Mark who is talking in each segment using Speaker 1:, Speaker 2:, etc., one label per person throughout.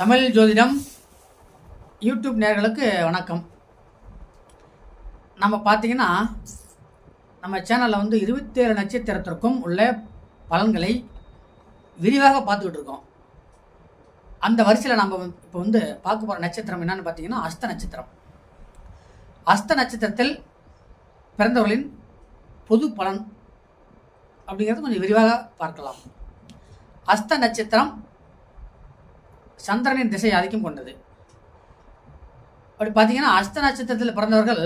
Speaker 1: தமிழ் ஜோதிடம் யூடியூப் நேர்களுக்கு வணக்கம். நம்ம பார்த்தீங்கன்னா நம்ம சேனலில் வந்து இருபத்தேழு நட்சத்திரத்திற்கும் உள்ள பலன்களை விரிவாக பார்த்துக்கிட்டு இருக்கோம். அந்த வரிசையில் நம்ம இப்போ வந்து பார்க்க போகிற நட்சத்திரம் என்னன்னு பார்த்தீங்கன்னா அஸ்த நட்சத்திரம். அஸ்த நட்சத்திரத்தில் பிறந்தவர்களின் பொது பலன் அப்படிங்கிறது கொஞ்சம் விரிவாக பார்க்கலாம். அஸ்த நட்சத்திரம் சந்திரனின் திசை ஆதிக்கம் கொண்டது. அப்படி பார்த்தீங்கன்னா அஸ்த நட்சத்திரத்தில் பிறந்தவர்கள்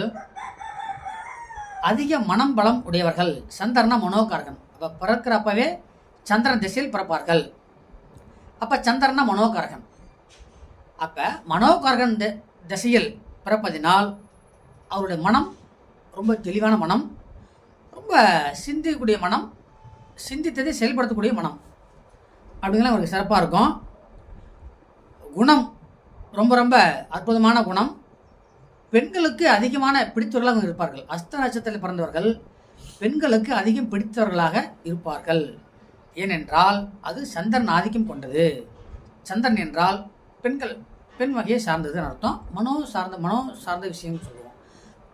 Speaker 1: அதிக மனம் பலம் உடையவர்கள். சந்திரனா மனோகாரகன். அப்போ பிறக்கிறப்பவே சந்திரன் திசையில் பிறப்பார்கள். அப்போ சந்திரனா மனோகாரகன். அப்போ மனோகாரகன் திசையில் பிறப்பதினால் அவருடைய மனம் ரொம்ப தெளிவான மனம் ரொம்ப சிந்திக்கக்கூடிய மனம் சிந்தித்ததை செயல்படுத்தக்கூடிய மனம். அப்படிங்கிற அவருக்கு சிறப்பாக இருக்கும். குணம். ரொம்ப ரொம்ப அற்புதமான குணம். பெண்களுக்கு அதிகமான பிடித்தவர்களாக இருப்பார்கள். அஸ்த நட்சத்திரத்தில் பிறந்தவர்கள் பெண்களுக்கு அதிகம் பிடித்தவர்களாக இருப்பார்கள். ஏனென்றால் அது சந்திரன் ஆதிக்கம் கொண்டது. சந்திரன் என்றால் பெண்கள் பெண் வகையை சார்ந்ததுன்னு அர்த்தம். மனோ சார்ந்த மனோ சார்ந்த விஷயம்னு சொல்லுவோம்.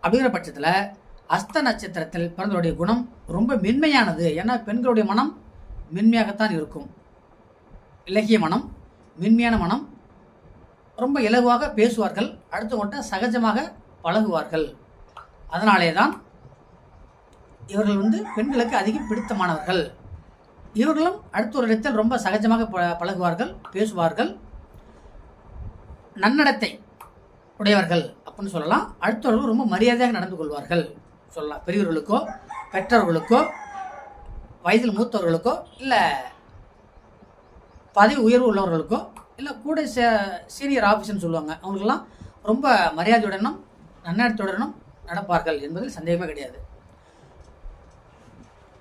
Speaker 1: அப்படிங்கிற பட்சத்தில் அஸ்த நட்சத்திரத்தில் பிறந்தவருடைய குணம் ரொம்ப மென்மையானது. ஏன்னா பெண்களுடைய மனம் மென்மையாகத்தான் இருக்கும். இலகிய மனம் மென்மையான மனம் ரொம்ப இலகுவாக பேசுவார்கள் அடுத்தவங்கள்ட்ட சகஜமாக பழகுவார்கள். அதனாலே தான் இவர்கள் வந்து பெண்களுக்கு அதிகம் பிடித்தமானவர்கள். இவர்களும் அடுத்த ஒரு இடத்தில் ரொம்ப சகஜமாக ப- பழகுவார்கள் பேசுவார்கள். நன்னடத்தை உடையவர்கள் அப்படின்னு சொல்லலாம். அடுத்தவர்கள் ரொம்ப மரியாதையாக நடந்து கொள்வார்கள். சொல்லலாம். பெரியவர்களுக்கோ பெற்றவர்களுக்கோ வயதில் மூத்தவர்களுக்கோ இல்லை பதவி உயர்வு உள்ளவர்களுக்கோ இல்லை கூட சீனியர் ஆஃபீஸர்னு சொல்லுவாங்க. அவங்களுக்கெல்லாம் ரொம்ப மரியாதையுடனும் நன்னடத்துடனும் நடப்பார்கள் என்பதில் சந்தேகமே கிடையாது.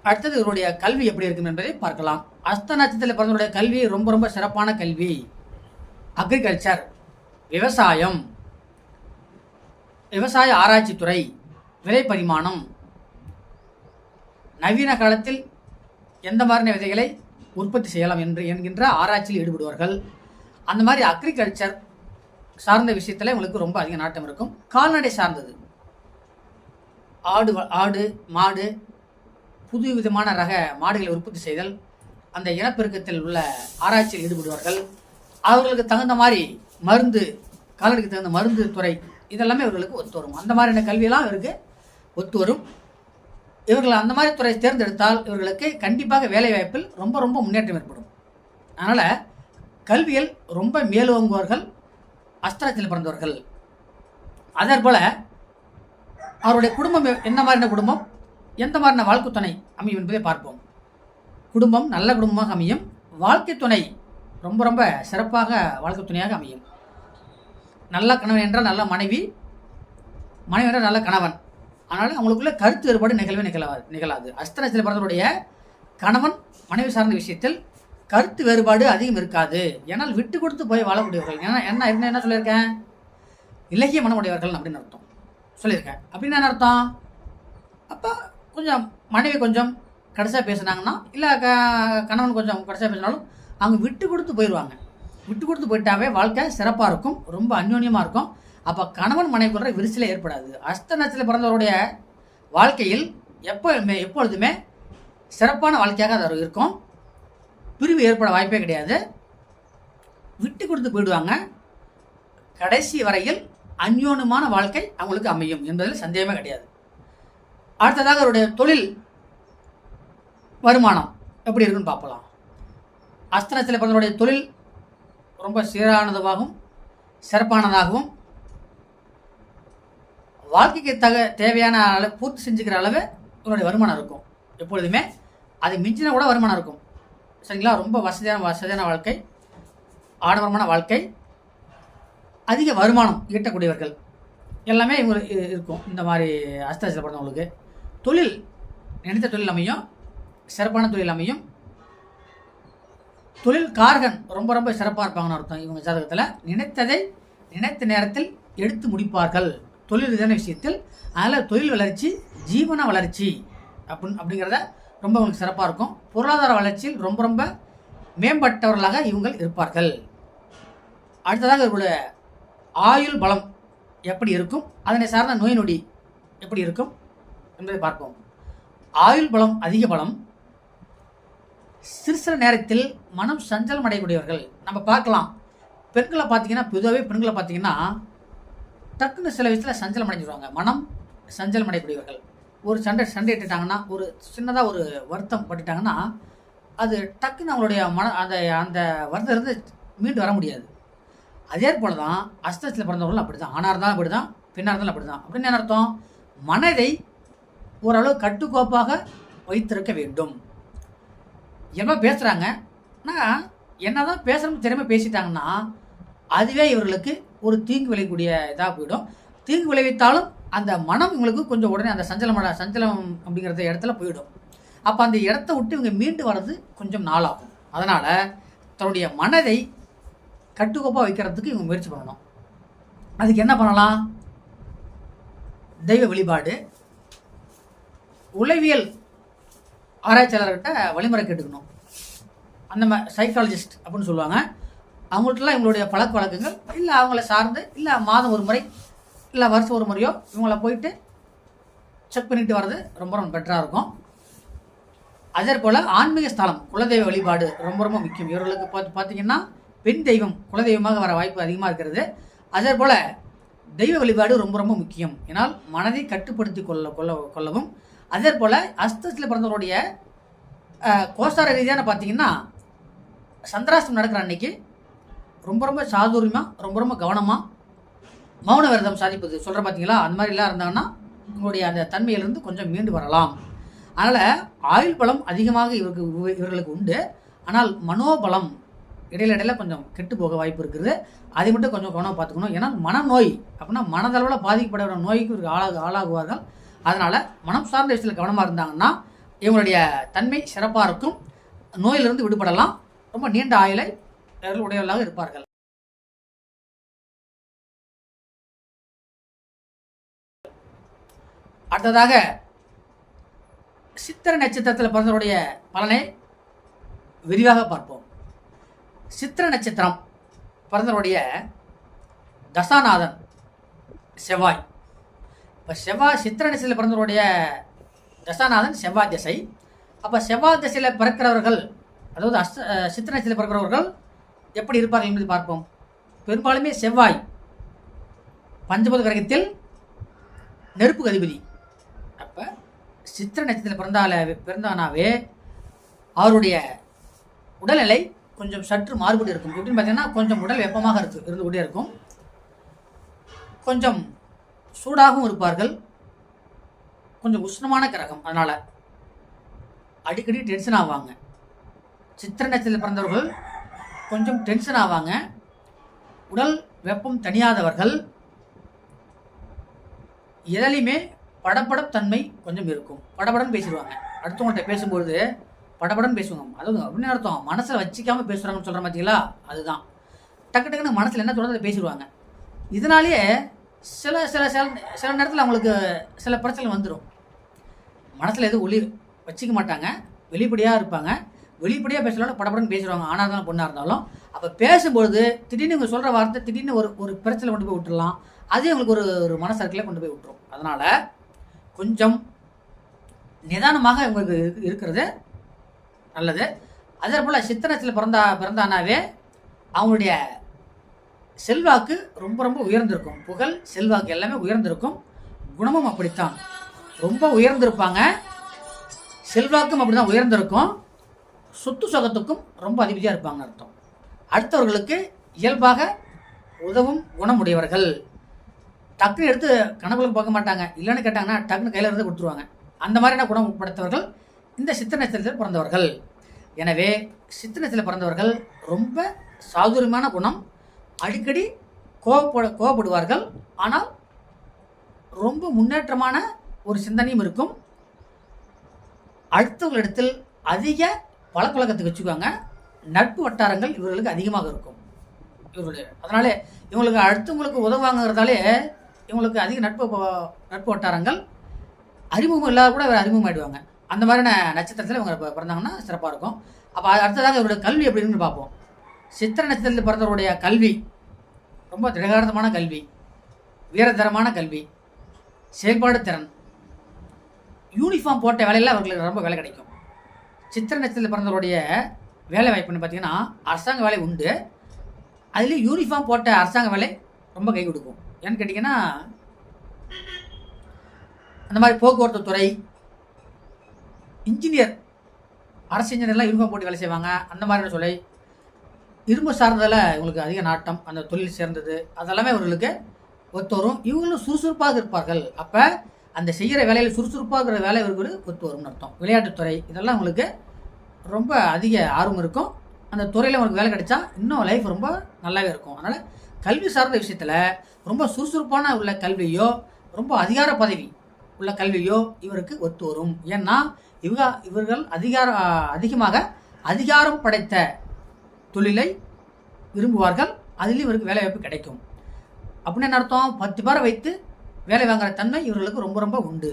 Speaker 1: அடுத்தது இவருடைய கல்வி எப்படி இருக்கும் என்பதை பார்க்கலாம். அஸ்த நட்சத்திரத்தில் பிறந்தவருடைய கல்வி ரொம்ப ரொம்ப சிறப்பான கல்வி. அக்ரிகல்ச்சர் விவசாயம் விவசாய ஆராய்ச்சித்துறை விலை பரிமாணம். நவீன காலத்தில் எந்த மாதிரியான விதைகளை உற்பத்தி செய்யலாம் என்று என்கின்ற ஆராய்ச்சியில் ஈடுபடுவார்கள். அந்த மாதிரி அக்ரிகல்ச்சர் சார்ந்த விஷயத்தில் உங்களுக்கு ரொம்ப அதிக நாட்டம் இருக்கும். கால்நடை சார்ந்தது. ஆடு வ- ஆடு மாடு புது விதமான ரக மாடுகளை உற்பத்தி செய்தல் அந்த இனப்பெருக்கத்தில் உள்ள ஆராய்ச்சியில் ஈடுபடுவார்கள். அவர்களுக்கு தகுந்த மாதிரி மருந்து கால்நடைக்கு தகுந்த மருந்து துறை இதெல்லாமே இவர்களுக்கு ஒத்து வரும். அந்த மாதிரியான கல்வியெல்லாம் இவருக்கு ஒத்து வரும். இவர்கள் அந்த மாதிரி துறை தேர்ந்தெடுத்தால் இவர்களுக்கு கண்டிப்பாக வேலைவாய்ப்பில் ரொம்ப ரொம்ப முன்னேற்றம் ஏற்படும். அதனால் கல்வியில் ரொம்ப மேலோங்குவார்கள் அஸ்திரத்தில் பிறந்தவர்கள். அதே போல் அவருடைய குடும்பம் என்ன மாதிரியான குடும்பம்? எந்த மாதிரியான வாழ்க்கை துணை அமையும் என்பதை பார்ப்போம். குடும்பம் நல்ல குடும்பமாக அமையும் வாழ்க்கை துணை ரொம்ப ரொம்ப சிறப்பாக வாழ்க்கை துணையாக அமையும். நல்ல கணவன் என்றால் நல்ல மனைவி மனைவி என்றால் நல்ல கணவன். அதனால் அவங்களுக்குள்ள கருத்து வேறுபாடு நிகழ்வே நிகழாது நிகழாது. அஸ்திரத்தில் பிறந்தவருடைய கணவன் மனைவி சார்ந்த விஷயத்தில் கருத்து வேறுபாடு அதிகம் இருக்காது. ஏன்னால் விட்டு கொடுத்து போய் வாழக்கூடியவர்கள். ஏன்னா என்ன என்ன என்ன சொல்லியிருக்கேன்? இலக்கிய மனமுடையவர்கள் அப்படின்னு அர்த்தம். சொல்லியிருக்கேன். அப்படின்னு என்ன அர்த்தம்? அப்போ கொஞ்சம் மனைவி கொஞ்சம் கடைசியாக பேசுனாங்கன்னா இல்லை க கணவன் கொஞ்சம் கடைசியாக பேசினாலும் அவங்க விட்டு கொடுத்து போயிடுவாங்க. விட்டு கொடுத்து போயிட்டாவே வாழ்க்கை சிறப்பாக இருக்கும். ரொம்ப அந்யோன்யமாக இருக்கும். அப்போ கணவன் மனைவிக்குள்ள விரிசலே ஏற்படாது. அஸ்த நட்சத்திரத்தில் பிறந்தவருடைய வாழ்க்கையில் எப்போ எப்பொழுதுமே சிறப்பான வாழ்க்கையாக அது இருக்கும். பிரிவு ஏற்பட வாய்ப்பே கிடையாது. விட்டு கொடுத்து போயிடுவாங்க. கடைசி வரையில் அந்யோன்யமான வாழ்க்கை அவங்களுக்கு அமையும் என்பதில் சந்தேகமே கிடையாது. அடுத்ததாக அவருடைய தொழில் வருமானம் எப்படி இருக்குன்னு பார்க்கலாம் அஸ்தனத்தில் பிறந்தவருடைய தொழில் ரொம்ப சீரானதாகவும் சிறப்பானதாகவும் வாழ்க்கைக்கு தக தேவையான அளவு பூர்த்தி செஞ்சுக்கிற அளவு இவருடைய வருமானம் இருக்கும். எப்பொழுதுமே அது மிஞ்சினா கூட வருமானம் இருக்கும். சரிங்களா? ரொம்ப வசதியான வசதியான வாழ்க்கை ஆடம்பரமான வாழ்க்கை அதிக வருமானம் ஈட்டக்கூடியவர்கள். எல்லாமே இவங்க இருக்கும். இந்த மாதிரி அஸ்தத்தில் பிறந்தவங்களுக்கு. தொழில் நினைத்த தொழில் அமையும் சிறப்பான தொழில் அமையும். தொழில் கார்கன் ரொம்ப ரொம்ப சிறப்பாக இருப்பாங்கன்னு அர்த்தம் இவங்க ஜாதகத்தில். நினைத்ததை நினைத்த நேரத்தில் எடுத்து முடிப்பார்கள். தொழில் ரீதியான விஷயத்தில். அதனால் தொழில் வளர்ச்சி ஜீவன வளர்ச்சி அப்படின் அப்படிங்கிறத ரொம்ப உங்களுக்கு சிறப்பாக இருக்கும். பொருளாதார வளர்ச்சியில் ரொம்ப ரொம்ப மேம்பட்டவர்களாக இவங்கள் இருப்பார்கள். அடுத்ததாக இவருடைய ஆயுள் பலம் எப்படி இருக்கும்? அதனை சார்ந்த நோய் நொடி எப்படி இருக்கும்? என்பதை பார்ப்போம். ஆயுள் பலம் அதிக பலம். சிறு சிறு நேரத்தில் மனம் சஞ்சலம் அடையக்கூடியவர்கள். நம்ம பார்க்கலாம். பெண்களை பார்த்தீங்கன்னா பொதுவாகவே பெண்களை பார்த்தீங்கன்னா டக்குன்னு சில விஷயத்தில் சஞ்சலம் அடைஞ்சிருவாங்க. மனம் சஞ்சலம் அடையக்கூடியவர்கள். ஒரு சண்டை சண்டை இட்டுட்டாங்கன்னா ஒரு சின்னதாக ஒரு வருத்தம் பட்டுட்டாங்கன்னா அது டக்குன்னு அவங்களுடைய மன அந்த அந்த வருத்தத்திலிருந்து மீண்டு வர முடியாது. அதே போல தான் அஸ்தத்தில் பிறந்தவர்களும் அப்படி தான் ஆனா இருந்தாலும் அப்படி தான் பெண்ணாக இருந்தாலும் அப்படி தான் அப்படின்னு என்ன அர்த்தம்? மனதை ஓரளவு கட்டுக்கோப்பாக வைத்திருக்க வேண்டும். என்ன பேசுகிறாங்க ஆனால் என்ன தான் பேசுகிறோம் திறமை பேசிட்டாங்கன்னா அதுவே இவர்களுக்கு ஒரு தீங்கு விளையக்கூடிய இதாக போயிடும். தீங்கு விளைவித்தாலும் அந்த மனம் இவங்களுக்கு கொஞ்சம் உடனே அந்த சஞ்சலம் சஞ்சலம் அப்படிங்கிறத இடத்துல போயிடும். அப்போ அந்த இடத்த விட்டு இவங்க மீண்டு வர்றது கொஞ்சம் நாளாகும். அதனால் தன்னுடைய மனதை கட்டுக்கோப்பாக வைக்கிறதுக்கு இவங்க முயற்சி பண்ணணும். அதுக்கு என்ன பண்ணலாம்? தெய்வ வழிபாடு. உளவியல் ஆராய்ச்சியாளர்கிட்ட வழிமுறை கேட்டுக்கணும். அந்த மாதிரி சைக்காலஜிஸ்ட் அப்படின்னு சொல்லுவாங்க. அவங்கள்ட்டலாம் இவங்களுடைய பழக்க வழக்கங்கள் இல்லை அவங்கள சார்ந்து இல்லை மாதம் ஒரு முறை இல்லை வருஷம் ஒரு முறையோ இவங்கள போயிட்டு செக் பண்ணிட்டு வர்றது ரொம்ப ரொம்ப பெட்டராக இருக்கும். அதே போல் ஆன்மீக ஸ்தலம் குலதெய்வ வழிபாடு ரொம்ப ரொம்ப முக்கியம். இவர்களுக்கு பார்த்து பார்த்தீங்கன்னா பெண் தெய்வம் குலதெய்வமாக வர வாய்ப்பு அதிகமாக இருக்கிறது. அதே போல் தெய்வ வழிபாடு ரொம்ப ரொம்ப முக்கியம். ஏன்னால் மனதை கட்டுப்படுத்தி கொள்ள கொள்ள கொள்ளவும். அதே போல் அஸ்தத்தில் பிறந்தவருடைய அஹ், ரீதியான பார்த்தீங்கன்னா சந்திராஷ்டம் நடக்கிற அன்னைக்கு ரொம்ப ரொம்ப சாதுரியமாக ரொம்ப ரொம்ப கவனமாக மௌன விரதம் சாதிப்பது சொல்கிற பார்த்தீங்களா அந்த மாதிரிலாம் இருந்தாங்கன்னா உங்களுடைய அந்த தன்மையிலிருந்து கொஞ்சம் மீண்டு வரலாம். அதனால் ஆயுள் பலம் அதிகமாக இவருக்கு இவர்களுக்கு உண்டு. ஆனால் மனோபலம் இடையில இடையில கொஞ்சம் கெட்டு போக வாய்ப்பு இருக்குது. அதை மட்டும் கொஞ்சம் கவனம் பார்த்துக்கணும். ஏன்னா மனநோய் அப்படின்னா மனதளவில் பாதிக்கப்பட நோய்க்கு இவருக்கு ஆளாக ஆளாகுவார்கள். அதனால் மனம் சார்ந்த விஷயத்தில் கவனமாக இருந்தாங்கன்னா இவங்களுடைய தன்மை சிறப்பாக இருக்கும். நோயிலிருந்து விடுபடலாம். ரொம்ப நீண்ட ஆயுளை உடையவர்களாக இருப்பார்கள். அடுத்ததாக சித்திர நட்சத்திரத்தில் பிறந்தவருடைய பலனை விரிவாக பார்ப்போம். சித்திர நட்சத்திரம் பிறந்தவருடைய தசாநாதன் செவ்வாய். இப்போ செவ்வாய் சித்திர நட்சத்திரத்தில் பிறந்தவருடைய தசாநாதன் செவ்வாய் திசை. அப்போ செவ்வாய் திசையில் பிறக்கிறவர்கள் அதாவது அஸ்த சித்திர நட்சத்திரத்தில் பிறக்கிறவர்கள் எப்படி இருப்பார்கள் என்பதை பார்ப்போம். பெரும்பாலுமே செவ்வாய் பஞ்சபத கிரகத்தில் நெருப்பு அதிபதி சித்திர நட்சத்திரத்தில் பிறந்தால பிறந்தானாவே அவருடைய உடல்நிலை கொஞ்சம் சற்று மாறுபட்டு இருக்கும். எப்படின்னு பார்த்தீங்கன்னா கொஞ்சம் உடல் வெப்பமாக இருக்கு இருந்து கொண்டே இருக்கும். கொஞ்சம் சூடாகவும் இருப்பார்கள். கொஞ்சம் உஷ்ணமான கிரகம் அதனால் அடிக்கடி டென்ஷன் ஆவாங்க. சித்திர நட்சத்திரத்தில் பிறந்தவர்கள் கொஞ்சம் டென்ஷன் ஆவாங்க. உடல் வெப்பம் தணியாதவர்கள் எதிலையுமே படப்படம் தன்மை கொஞ்சம் இருக்கும். படபடன்னு பேசிடுவாங்க. அடுத்தவங்கள்ட்ட பேசும்பொழுது படபடன்னு பேசுவாங்க அதாவது அப்படின்னு அர்த்தம். மனசில் வச்சிக்காமல் பேசுகிறாங்கன்னு சொல்கிற பார்த்தீங்களா அதுதான். டக்கு டக்குன்னு மனசில் என்ன தோணுதோ பேசிடுவாங்க. இதனாலேயே சில சில சில சில நேரத்தில் அவங்களுக்கு சில பிரச்சனை வந்துடும் மனசில் எதுவும் ஒளி வச்சிக்க மாட்டாங்க. வெளிப்படையாக இருப்பாங்க. வெளிப்படையாக பேசலாம் படபடன்னு பேசுவாங்க ஆனால் இருந்தாலும் பொண்ணாக இருந்தாலும். அப்போ பேசும்பொழுது திடீர்னு இவங்க சொல்கிற வார்த்தை திடீர்னு ஒரு ஒரு பிரச்சனை கொண்டு போய் விட்டுடலாம் அதே அவங்களுக்கு ஒரு ஒரு மனசரக்கில் கொண்டு போய் விட்டுரும். அதனால் கொஞ்சம் நிதானமாக இவங்களுக்கு இருக்கிறது நல்லது. அதே போல் சித்தனத்தில் பிறந்தா பிறந்தானாவே அவங்களுடைய செல்வாக்கு ரொம்ப ரொம்ப உயர்ந்திருக்கும். புகழ் செல்வாக்கு எல்லாமே உயர்ந்திருக்கும். குணமும் அப்படித்தான். ரொம்ப உயர்ந்திருப்பாங்க. செல்வாக்கும் அப்படி தான் உயர்ந்திருக்கும். சொத்து சொகத்துக்கும் ரொம்ப அதிபதியாக இருப்பாங்க அர்த்தம். அடுத்தவர்களுக்கு இயல்பாக உதவும் குணமுடையவர்கள். டக்குன்னு எடுத்து கணக்குல பார்க்க மாட்டாங்க. இல்லைன்னு கேட்டாங்கன்னா டக்குன்னு கையில் இருந்து கொடுத்துருவாங்க. அந்த மாதிரியான குணம் படைத்தவர்கள் இந்த சித்த நட்சத்திரத்தில் பிறந்தவர்கள். எனவே சித்த நட்சத்திரத்தில் பிறந்தவர்கள் ரொம்ப சாதுரியமான குணம். அடிக்கடி கோவப்பட கோவப்படுவார்கள். ஆனால் ரொம்ப முன்னேற்றமான ஒரு சிந்தனையும் இருக்கும். அடுத்தவர்களிடத்தில் அதிக பழக்கவழக்கத்துக்கு வச்சுக்குவாங்க. நட்பு வட்டாரங்கள் இவர்களுக்கு அதிகமாக இருக்கும். இவர்களுடைய அதனாலே இவங்களுக்கு அடுத்தவங்களுக்கு உதவாங்கிறதாலே இவங்களுக்கு அதிக நட்பு நட்பு வட்டாரங்கள் அறிமுகம் இல்லாத கூட இவர் அறிமுகம் ஆயிடுவாங்க. அந்த மாதிரியான நட்சத்திரத்தில் இவங்க பிறந்தாங்கன்னா சிறப்பாக இருக்கும். அப்போ அடுத்ததாக இவருடைய கல்வி எப்படின்னு பார்ப்போம். சித்திர நட்சத்திரத்தில் பிறந்தவருடைய கல்வி ரொம்ப திடகாரதமான கல்வி வீரதரமான கல்வி செயல்பாடு திறன் யூனிஃபார்ம் போட்ட வேலையில் அவர்களுக்கு ரொம்ப வேலை கிடைக்கும். சித்திர நட்சத்திரத்தில் பிறந்தவருடைய வேலை வாய்ப்புன்னு பார்த்தீங்கன்னா அரசாங்க வேலை உண்டு. அதுலேயும் யூனிஃபார்ம் போட்ட அரசாங்க வேலை ரொம்ப கை கொடுக்கும். ஏன்னு கேட்டிங்கன்னா அந்த மாதிரி போக்குவரத்து துறை இன்ஜினியர் அரசு இன்ஜினியர்லாம் யூனிஃபார்ம் போட்டு வேலை செய்வாங்க. அந்த மாதிரியான சொல்லி இரும்பு சார்ந்ததில் இவங்களுக்கு அதிக நாட்டம் அந்த தொழில் சேர்ந்தது. அதெல்லாமே இவர்களுக்கு ஒத்து வரும். இவங்களும் சுறுசுறுப்பாக இருப்பார்கள். அப்போ அந்த செய்கிற வேலையில் சுறுசுறுப்பாக இருக்கிற வேலை இவர்களுக்கு ஒத்து வரும்னு அர்த்தம். விளையாட்டுத்துறை இதெல்லாம் உங்களுக்கு ரொம்ப அதிக ஆர்வம் இருக்கும். அந்த துறையில் உங்களுக்கு வேலை கிடைச்சா இன்னும் லைஃப் ரொம்ப நல்லாவே இருக்கும். அதனால் கல்வி சார்ந்த விஷயத்தில் ரொம்ப சுறுசுறுப்பான உள்ள கல்வியோ ரொம்ப அதிகார பதவி உள்ள கல்வியோ இவருக்கு ஒத்து வரும் ஏன்னா இவங்க இவர்கள் அதிகார அதிகமாக அதிகாரம் படைத்த தொழிலை விரும்புவார்கள். அதில் இவருக்கு வேலைவாய்ப்பு கிடைக்கும். அப்படின்னு என்ன அர்த்தம்? பத்து பேரை வைத்து வேலை வாங்குகிற தன்மை இவர்களுக்கு ரொம்ப ரொம்ப உண்டு.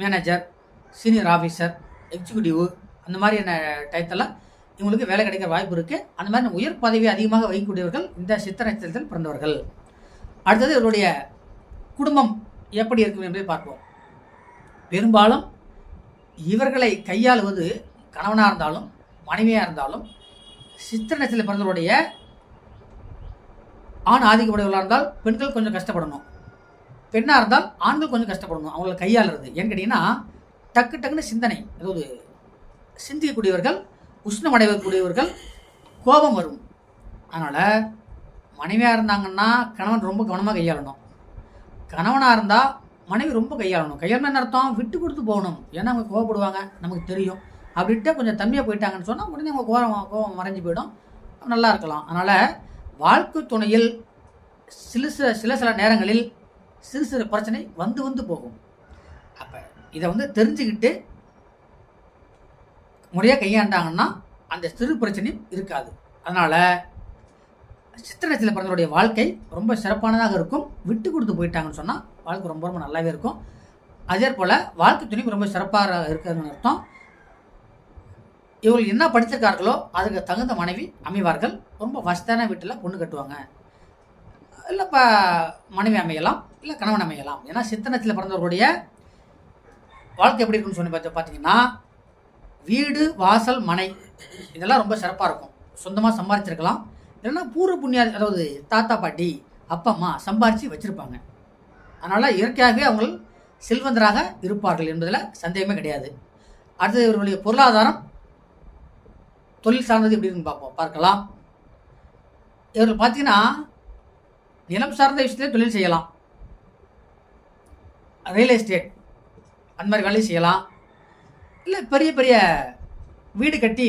Speaker 1: மேனேஜர் சீனியர் ஆஃபீஸர் எக்ஸிக்யூட்டிவ் அந்த மாதிரியான டயத்தில் இவங்களுக்கு வேலை கிடைக்கிற வாய்ப்பு இருக்குது அந்த மாதிரி உயர் பதவி அதிகமாக வகிக்கக்கூடியவர்கள் இந்த சித்த நட்சத்திரத்தில் பிறந்தவர்கள். அடுத்தது இவருடைய குடும்பம் எப்படி இருக்கும் என்பதை பார்ப்போம். பெரும்பாலும் இவர்களை கையாளுவது கணவனாக இருந்தாலும் மனைவியாக இருந்தாலும் சித்திர பிறந்தவருடைய ஆண் ஆதிக்கமுடையவர்களாக இருந்தால் பெண்கள் கொஞ்சம் கஷ்டப்படணும். பெண்ணாக இருந்தால் ஆண்கள் கொஞ்சம் கஷ்டப்படணும் அவங்களை கையாளுறது. ஏன்னு கேட்டிங்கன்னா டக்கு டக்குன்னு சிந்தனை. அதாவது சிந்திக்கக்கூடியவர்கள் உஷ்ணமடைவக்கூடியவர்கள் கோபம் வரும். அதனால் மனைவியாக இருந்தாங்கன்னா கணவன் ரொம்ப கவனமாக கையாளணும். கணவனாக இருந்தால் மனைவி ரொம்ப கையாளணும். கையாளணும் என்ன அர்த்தம்? விட்டு கொடுத்து போகணும். ஏன்னா அவங்க கோவப்படுவாங்க. நமக்கு தெரியும். அப்படின்ட்டு கொஞ்சம் தம்பியாக போயிட்டாங்கன்னு சொன்னால் உடனே அவங்க கோபம் கோவம் மறைஞ்சு போயிடும். நல்லா இருக்கலாம். அதனால் வாழ்க்கை துணையில் சில சில சில சில நேரங்களில் சிறு சிறு பிரச்சனை வந்து வந்து போகும். அப்போ இதை வந்து தெரிஞ்சுக்கிட்டு முறையாக கையாண்டாங்கன்னா அந்த சிறு பிரச்சனையும் இருக்காது. அதனால் சித்திரத்தில் பிறந்தவருடைய வாழ்க்கை ரொம்ப சிறப்பானதாக இருக்கும். விட்டு கொடுத்து போயிட்டாங்கன்னு சொன்னால் வாழ்க்கை ரொம்ப ரொம்ப நல்லாவே இருக்கும். அதே போல் வாழ்க்கை துணிவு ரொம்ப சிறப்பாக இருக்கிறதுன்னு அர்த்தம். இவர்கள் என்ன படிச்சிருக்கார்களோ அதுக்கு தகுந்த மனைவி அமைவார்கள். ரொம்ப வசதியான வீட்டில் பொண்ணு கட்டுவாங்க. இல்லை இப்போ மனைவி அமையலாம் இல்லை கணவன் அமையலாம். ஏன்னா சித்தனத்தில் பிறந்தவர்களுடைய வாழ்க்கை எப்படி இருக்குன்னு சொல்லி பார்த்து பார்த்தீங்கன்னா வீடு வாசல் மனை இதெல்லாம் ரொம்ப சிறப்பாக இருக்கும். சொந்தமாக சம்பாதிச்சிருக்கலாம் இல்லைன்னா பூர்வ புண்ணியா அதாவது தாத்தா பாட்டி அப்பா அம்மா சம்பாரித்து வச்சுருப்பாங்க. அதனால் இயற்கையாகவே அவங்கள் செல்வந்தராக இருப்பார்கள் என்பதில் சந்தேகமே கிடையாது. அடுத்தது இவர்களுடைய பொருளாதாரம் தொழில் சார்ந்தது எப்படின்னு பார்ப்போம். பார்க்கலாம். இவர்கள் பார்த்தீங்கன்னா நிலம் சார்ந்த விஷயத்திலே தொழில் செய்யலாம். ரியல் எஸ்டேட் அந்த மாதிரி வேலையும் செய்யலாம். இல்லை பெரிய பெரிய வீடு கட்டி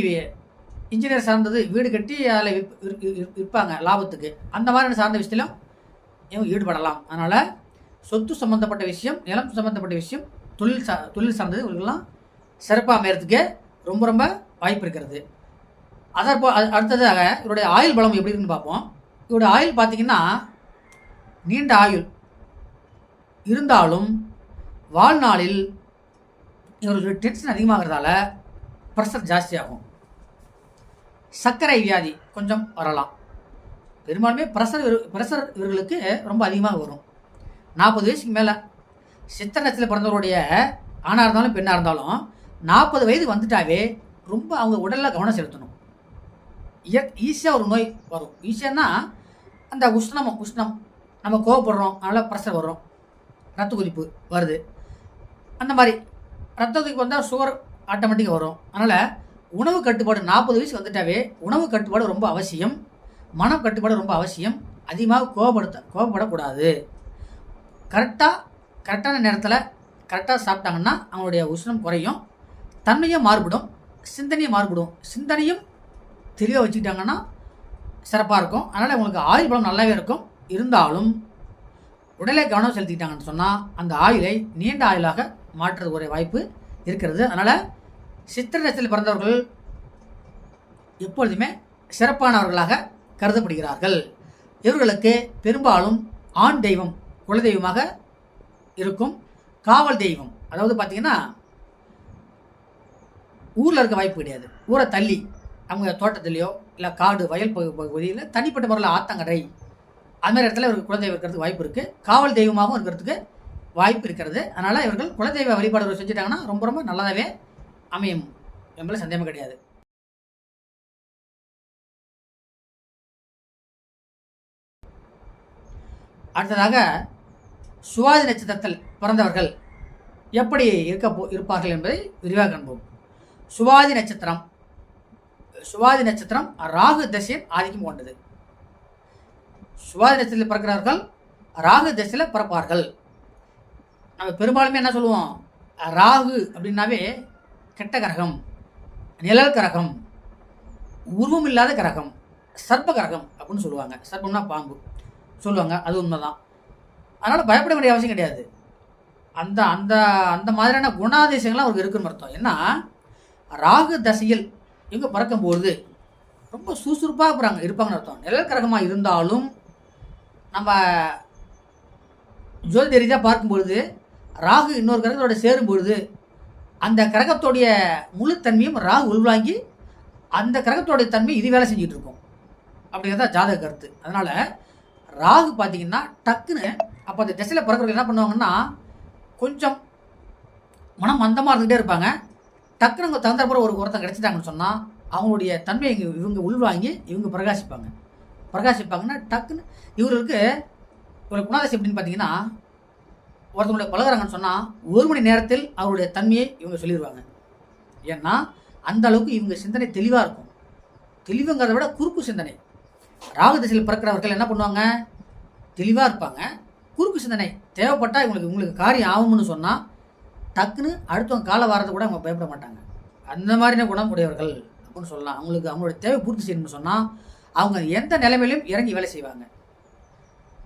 Speaker 1: இன்ஜினியர் சார்ந்தது வீடு கட்டி அதில் விற்பாங்க லாபத்துக்கு. அந்த மாதிரி சார்ந்த விஷயத்திலும் இவங்க ஈடுபடலாம்? அதனால் சொத்து சம்மந்தப்பட்ட விஷயம் நிலம் சம்மந்தப்பட்ட விஷயம் தொழில் சா தொழில் சார்ந்தது இவங்களுக்கெல்லாம் சிறப்பாக அமையறதுக்கு ரொம்ப ரொம்ப வாய்ப்பு இருக்கிறது. அதற்போ அடுத்ததாக இவருடைய ஆயுள் பலம் எப்படி இருக்குன்னு பார்ப்போம். இவருடைய ஆயுள் பார்த்தீங்கன்னா நீண்ட ஆயுள். இருந்தாலும் வாழ்நாளில் இவர்களுக்கு டென்ஷன் அதிகமாகிறதால ப்ரெஷர் ஜாஸ்தியாகும். சர்க்கரை வியாதி கொஞ்சம் வரலாம். பெரும்பாலுமே ப்ரெஷர் ப்ரெஷர் இவர்களுக்கு ரொம்ப அதிகமாக வரும். நாற்பது வயசுக்கு மேலே சித்த நட்சத்திரத்தில் பிறந்தவருடைய ஆணாக இருந்தாலும் பெண்ணாக இருந்தாலும் நாற்பது வயது வந்துட்டாவே ரொம்ப அவங்க உடலில் கவனம் செலுத்தணும். ஈஸியாக ஒரு நோய் வரும். ஈஸியானா அந்த உஷ்ணம் உஷ்ணம். நம்ம கோவப்படுறோம் அதனால் ப்ரெஷர் வரும். ரத்த கொதிப்பு வருது. அந்த மாதிரி ரத்த கொதிப்பு வந்தால் சுகர் ஆட்டோமேட்டிக்காக வரும். அதனால் உணவு கட்டுப்பாடு நாற்பது வயசு வந்துட்டாவே உணவு கட்டுப்பாடு ரொம்ப அவசியம். மனம் கட்டுப்பாடு ரொம்ப அவசியம். அதிகமாக கோவப்படுத்த கோவப்படக்கூடாது. கரெக்டாக கரெக்டான நேரத்தில் கரெக்டாக சாப்பிட்டாங்கன்னா அவங்களுடைய உஷ்ணம் குறையும். தன்மையும் மாறுபடும். சிந்தனையும் மாறுபடும். சிந்தனையும் தெளிவாக வச்சுக்கிட்டாங்கன்னா சிறப்பாக இருக்கும். அதனால் உங்களுக்கு ஆயுள் பலம் நல்லாவே இருக்கும். இருந்தாலும் உடலை கவனம் செலுத்திக்கிட்டாங்கன்னு சொன்னால் அந்த ஆயுளை நீண்ட ஆயுளாக மாற்றுறது ஒரு வாய்ப்பு இருக்கிறது. அதனால் சித்திர நட்சத்திரத்தில் பிறந்தவர்கள் எப்பொழுதுமே சிறப்பானவர்களாக கருதப்படுகிறார்கள். இவர்களுக்கு பெரும்பாலும் ஆண் தெய்வம் குலதெய்வமாக இருக்கும். காவல் தெய்வம் அதாவது பார்த்தீங்கன்னா ஊரில் இருக்க வாய்ப்பு கிடையாது. ஊரை தள்ளி அவங்க தோட்டத்துலேயோ இல்லை காடு வயல் பகுதியில் தனிப்பட்ட முறையில் ஆத்தங்கரை அதுமாதிரி இடத்துல இவருக்கு குலதெய்வம் இருக்கிறதுக்கு வாய்ப்பு இருக்குது காவல் தெய்வமாகவும் இருக்கிறதுக்கு வாய்ப்பு இருக்கிறது. அதனால் இவர்கள் குலதெய்வ வழிபாடுகள் செஞ்சுட்டாங்கன்னா ரொம்ப ரொம்ப நல்லதாகவே அமையும். என்பதில் சந்தேகம் கிடையாது. அடுத்ததாக சுவாதி நட்சத்திரத்தில் பிறந்தவர்கள் எப்படி இருக்க போ இருப்பார்கள் என்பதை விரிவாக காண்போம். சுவாதி நட்சத்திரம் சுவாதி நட்சத்திரம் ராகு தசையின் ஆதிக்கம் கொண்டது. சுவாதி நட்சத்திரத்தில் பிறக்கிறார்கள் ராகு தசையில் பிறப்பார்கள். நம்ம பெரும்பாலுமே என்ன சொல்லுவோம்? ராகு அப்படின்னாவே கெட்ட கிரகம் நிழல் கிரகம் உருவம் இல்லாத கிரகம் சர்ப்ப கிரகம் அப்படின்னு சொல்லுவாங்க. சர்ப்பம்னா பாம்பு. சொல்லுவாங்க. அது உண்மைதான். அதனால் பயப்பட வேண்டிய அவசியம் கிடையாது. அந்த அந்த அந்த மாதிரியான குணாதிசயங்கள்லாம் அவருக்கு இருக்குன்னு அர்த்தம். ஏன்னா ராகு தசையில் இவங்க பிறக்கும்போது ரொம்ப சுறுசுறுப்பாக இருப்பாங்க இருப்பாங்கன்னு அர்த்தம். நிழல் கிரகமாக இருந்தாலும் நம்ம ஜோதிட ரீதியாக பார்க்கும்பொழுது ராகு இன்னொரு கிரகத்தோட சேரும் பொழுது அந்த கிரகத்தோடைய முழுத்தன்மையும் ராகு உள்வாங்கி அந்த கிரகத்தோடைய தன்மை இது வேலை செஞ்சுட்டு இருக்கும். அப்படிங்கிறத ஜாதக கருத்து. அதனால் ராகு பார்த்தீங்கன்னா டக்குன்னு அப்போ அந்த திசையில் பிறக்கிறவங்க என்ன பண்ணுவாங்கன்னா கொஞ்சம் மனம் மந்தமாக இருந்துகிட்டே இருப்பாங்க. டக்குன்னு அவங்க பிறகு ஒரு ஒருத்தன் கிடச்சிட்டாங்கன்னு சொன்னால் அவங்களுடைய தன்மையை இவங்க உள்வாங்கி இவங்க பிரகாசிப்பாங்க. பிரகாசிப்பாங்கன்னா டக்குன்னு இவர்களுக்கு ஒரு குணாதசி எப்படின்னு பார்த்தீங்கன்னா ஒருத்தவங்களுடைய பழகிறாங்கன்னு சொன்னால் ஒரு மணி நேரத்தில் அவருடைய தன்மையை இவங்க சொல்லிடுவாங்க. ஏன்னா அந்த அளவுக்கு இவங்க சிந்தனை தெளிவாக இருக்கும். தெளிவுங்கிறத விட குறுக்கு சிந்தனை. ராகு திசையில் பிறக்கிறவர்கள் என்ன பண்ணுவாங்க? தெளிவாக இருப்பாங்க. குறுக்கு சிந்தனை. தேவைப்பட்டால் இவங்களுக்கு உங்களுக்கு காரியம் ஆகும்னு சொன்னால் டக்குன்னு அடுத்தவங்க காலை வாரத்தை கூட அவங்க பயப்பட மாட்டாங்க. அந்த மாதிரின குணம் உடையவர்கள் அப்படின்னு சொல்லலாம். அவங்களுக்கு அவங்களோட தேவை பூர்த்தி செய்யணும்னு சொன்னால் அவங்க எந்த நிலைமையிலும் இறங்கி வேலை செய்வாங்க.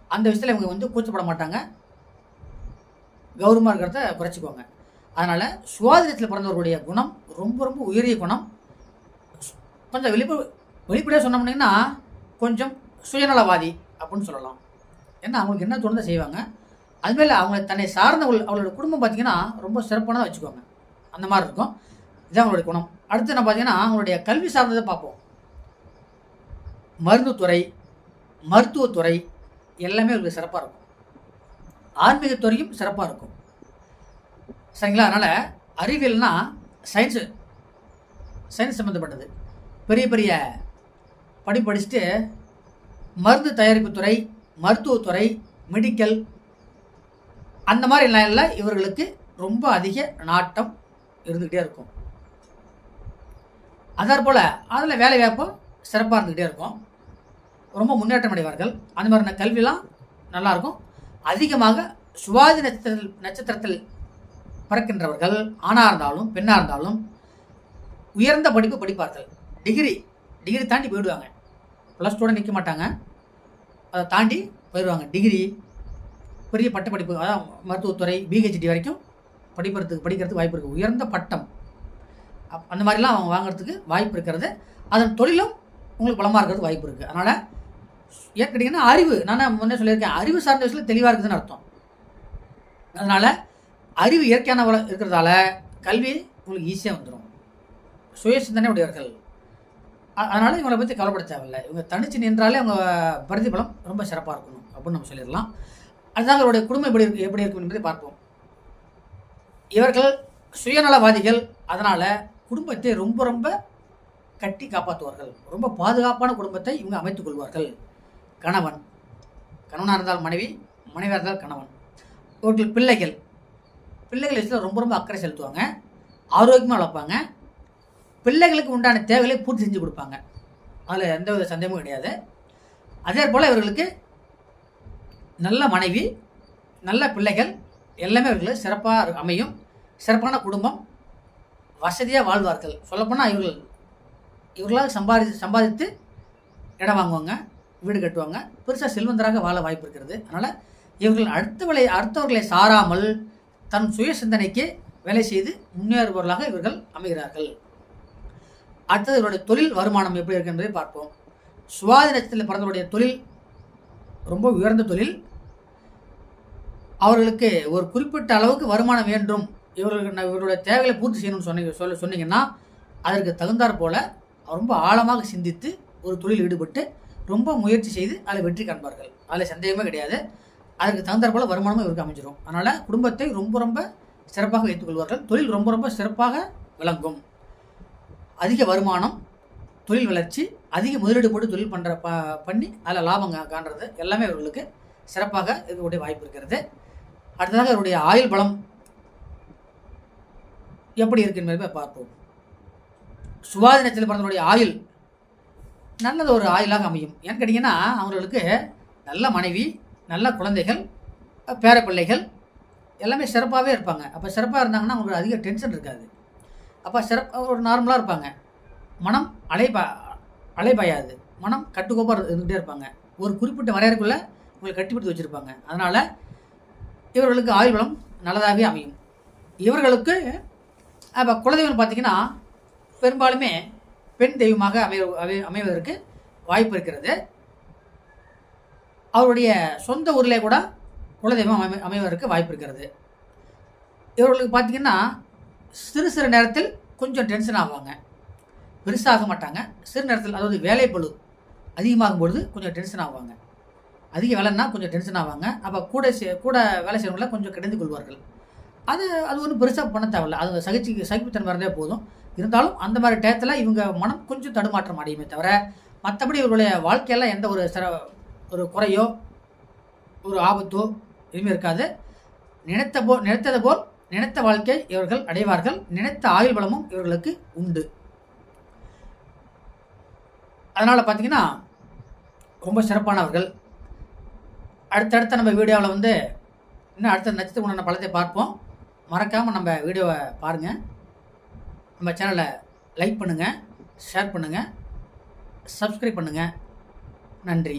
Speaker 1: அந்த விஷயத்தில் இவங்க வந்து கூச்சப்பட மாட்டாங்க. கௌரவமாக இருக்கிறத குறைச்சிக்குவாங்க அதனால் சுவாதிரத்தில் பிறந்தவர்களுடைய குணம் ரொம்ப ரொம்ப உயரிய குணம். கொஞ்சம் வெளிப்ப வெளிப்படையாக சொன்னோம்னா கொஞ்சம் சுயநலவாதி அப்படின்னு சொல்லலாம். ஏன்னா அவங்களுக்கு என்ன தோணுதை செய்வாங்க. அதுமாரி அவங்க தன்னை சார்ந்தவர்கள் அவங்களோட குடும்பம் பார்த்தீங்கன்னா ரொம்ப சிறப்பானதாக வச்சுக்குவாங்க அந்த மாதிரி இருக்கும். இதுதான் அவங்களுடைய குணம். அடுத்து என்ன பார்த்தீங்கன்னா அவங்களுடைய கல்வி சார்ந்ததை பார்ப்போம். மருந்துத்துறை மருத்துவத்துறை எல்லாமே அவங்களுக்கு சிறப்பாக இருக்கும். ஆன்மீகத்துறையும் சிறப்பாக இருக்கும். சரிங்களா? அதனால் அறிவியல்னா சயின்ஸு சயின்ஸ் சம்மந்தப்பட்டது பெரிய பெரிய படி படிச்சுட்டு மருந்து தயாரிப்பு துறை மருத்துவத்துறை மெடிக்கல் அந்த மாதிரி லைனில் இவர்களுக்கு ரொம்ப அதிக நாட்டம் இருந்துக்கிட்டே இருக்கும். அதே போல் அதில் வேலை வாய்ப்பும் சிறப்பாக இருந்துக்கிட்டே இருக்கும். ரொம்ப முன்னேற்றம் அடைவார்கள். அந்த மாதிரியான கல்விலாம் நல்லாயிருக்கும் அதிகமாக சுவாதி நட்சத்திரத்தில் நட்சத்திரத்தில் பிறக்கின்றவர்கள் ஆணாக இருந்தாலும் பெண்ணாக இருந்தாலும் உயர்ந்த படிப்பு படிப்பார்கள். டிகிரி டிகிரி தாண்டி போயிடுவாங்க. ப்ளஸ் டூட நிற்க மாட்டாங்க. அதை தாண்டி போயிடுவாங்க. டிகிரி பெரிய பட்ட படிப்பு மருத்துவத்துறை பிஹெச்டி வரைக்கும் படிக்கிறதுக்கு படிக்கிறதுக்கு வாய்ப்பு இருக்குது உயர்ந்த பட்டம். அப் அந்த மாதிரிலாம் அவங்க வாங்குறதுக்கு வாய்ப்பு இருக்கிறது. அதன் தொழிலும் உங்களுக்கு பலமாக இருக்கிறது வாய்ப்பு இருக்குது அதனால் ஏன் கேட்டிங்கன்னா அறிவு. நான் முன்னே சொல்லியிருக்கேன். அறிவு சார்ந்த விஷயத்தில் தெளிவாக இருக்குதுன்னு அர்த்தம். அதனால் அறிவு இயற்கையான இருக்கிறதால கல்வி உங்களுக்கு ஈஸியாக வந்துடும் சுய சிந்தனை உடையவர்கள் அதனால் இவங்களை பற்றி கவலைப்பட தேவையில்லை. இவங்க தனிச்சு நின்றாலே அவங்க பிரதிபலம் ரொம்ப சிறப்பாக இருக்கணும் அப்படின்னு நம்ம சொல்லிடலாம். அதுதான் அவருடைய குடும்பம் எப்படி இருக்கு எப்படி இருக்கும் என்பதை பார்ப்போம். இவர்கள் சுயநலவாதிகள். அதனால் குடும்பத்தை ரொம்ப ரொம்ப கட்டி காப்பாற்றுவார்கள். ரொம்ப பாதுகாப்பான குடும்பத்தை இவங்க அமைத்துக் கொள்வார்கள். கணவன். கணவனாக இருந்தால் மனைவி மனைவியாக இருந்தால் கணவன். இவர்கள் பிள்ளைகள். பிள்ளைகள் விஷயத்தில் ரொம்ப ரொம்ப அக்கறை செலுத்துவாங்க. ஆரோக்கியமாக வளர்ப்பாங்க. பிள்ளைகளுக்கு உண்டான தேவைகளை பூர்த்தி செஞ்சு கொடுப்பாங்க. அதில் எந்த வித சந்தேகமும் கிடையாது. அதே போல் இவர்களுக்கு நல்ல மனைவி நல்ல பிள்ளைகள் எல்லாமே இவர்களுக்கு சிறப்பாக அமையும். சிறப்பான குடும்பம். வசதியாக வாழ்வார்கள். சொல்லப்போனால் இவர்கள் இவர்களால் சம்பாதி சம்பாதித்து இடம் வாங்குவாங்க. வீடு கட்டுவாங்க. பெருசாக செல்வந்தராக வாழ வாய்ப்பு இருக்கிறது. அதனால் இவர்கள் அடுத்தவர்களை அடுத்தவர்களை சாராமல் தன் சுய சிந்தனைக்கு வேலை செய்து முன்னேறுபவர்களாக இவர்கள் அமைகிறார்கள். அடுத்தது இவருடைய தொழில் வருமானம் எப்படி இருக்கு என்பதை பார்ப்போம். சுவாதி நட்சத்திரத்தில் பிறந்தவருடைய தொழில் ரொம்ப உயர்ந்த தொழில். அவர்களுக்கு ஒரு குறிப்பிட்ட அளவுக்கு வருமானம் வேண்டும். இவர்களுக்கு இவருடைய தேவைகளை பூர்த்தி செய்யணும்னு சொன்னீங்க சொல்ல சொன்னீங்கன்னா அதற்கு தகுந்தாற் போல ரொம்ப ஆழமாக சிந்தித்து ஒரு தொழில் ஈடுபட்டு ரொம்ப முயற்சி செய்து அதில் வெற்றி காண்பார்கள். அதில் சந்தேகமே கிடையாது. அதற்கு தகுந்தாற் போல வருமானமும் இவருக்கு அமைஞ்சிடும் அதனால் குடும்பத்தை ரொம்ப ரொம்ப சிறப்பாக வைத்துக் கொள்வார்கள். தொழில் ரொம்ப ரொம்ப சிறப்பாக விளங்கும். அதிக வருமானம் தொழில் வளர்ச்சி அதிக முதலீடு போட்டு தொழில் பண்ணுற ப பண்ணி அதில் லாபம் காண்றது எல்லாமே இவர்களுக்கு சிறப்பாக இருக்கக்கூடிய வாய்ப்பு இருக்கிறது. அடுத்ததாக இவருடைய ஆயுள் பலம் எப்படி இருக்குன்னு என்பதை பார்ப்போம். சுவாதி நட்சத்திரம் பிறந்தவருடைய ஆயுள் நல்லது ஒரு ஆயுளாக அமையும். ஏன்னு கேட்டிங்கன்னா அவங்களுக்கு நல்ல மனைவி நல்ல குழந்தைகள் பேரப்பிள்ளைகள் எல்லாமே சிறப்பாகவே இருப்பாங்க. அப்போ சிறப்பாக இருந்தாங்கன்னா அவங்களுக்கு அதிக டென்ஷன் இருக்காது. அப்போ சிறப்பாக ஒரு நார்மலாக இருப்பாங்க. மனம் அலைபா அலைபாயாது. மனம் கட்டுக்கோப்பாக இருந்துகிட்டே இருப்பாங்க. ஒரு குறிப்பிட்ட வரையறைக்குள்ளே உங்களை கட்டிப்பிடித்து வச்சுருப்பாங்க. அதனால் இவர்களுக்கு ஆயுள் வளம் நல்லதாகவே அமையும். இவர்களுக்கு அப்போ குலதெய்வம் பார்த்திங்கன்னா பெரும்பாலுமே பெண் தெய்வமாக அமைய அமை- அமைவதற்கு வாய்ப்பு இருக்கிறது. அவருடைய சொந்த ஊரிலே கூட குலதெய்வம் அமை அமைவதற்கு வாய்ப்பு இருக்கிறது. இவர்களுக்கு பார்த்தீங்கன்னா சிறு சிறு நேரத்தில் கொஞ்சம் டென்ஷன் ஆவாங்க. பெருசாக மாட்டாங்க. சிறு நேரத்தில் அதாவது வேலை பளு அதிகமாகும் பொழுது கொஞ்சம் டென்ஷன் ஆவாங்க. அதிக வேலைன்னா கொஞ்சம் டென்ஷன் ஆவாங்க. அப்போ கூட கூட வேலை செய்கிறவங்கள கொஞ்சம் கிடந்து கொள்வார்கள். அது அது ஒன்றும் பெருசாக பண்ண தேவையில்ல. அது சகிச்சு சகிப்புத்தன்மை இருந்தே போதும். இருந்தாலும் அந்த மாதிரி டயத்தில் இவங்க மனம் கொஞ்சம் தடுமாற்றம் அடையுமே தவிர மற்றபடி இவர்களுடைய வாழ்க்கையெல்லாம் எந்த ஒரு சிற ஒரு குறையோ ஒரு ஆபத்தோ எதுவுமே இருக்காது. நினைத்த போ நினைத்தது போல் நினைத்த வாழ்க்கை இவர்கள் அடைவார்கள். நினைத்த ஆயுள் பலமும் இவர்களுக்கு உண்டு. அதனால் பார்த்தீங்கன்னா ரொம்ப சிறப்பானவர்கள். அடுத்தடுத்த நம்ம வீடியோவில் வந்து இன்னும் அடுத்த நட்சத்திர உண்டான பழத்தை பார்ப்போம். மறக்காமல் நம்ம வீடியோவை பாருங்கள் நம்ம சேனலை லைக் பண்ணுங்கள் ஷேர் பண்ணுங்கள் சப்ஸ்கிரைப் பண்ணுங்கள் நன்றி.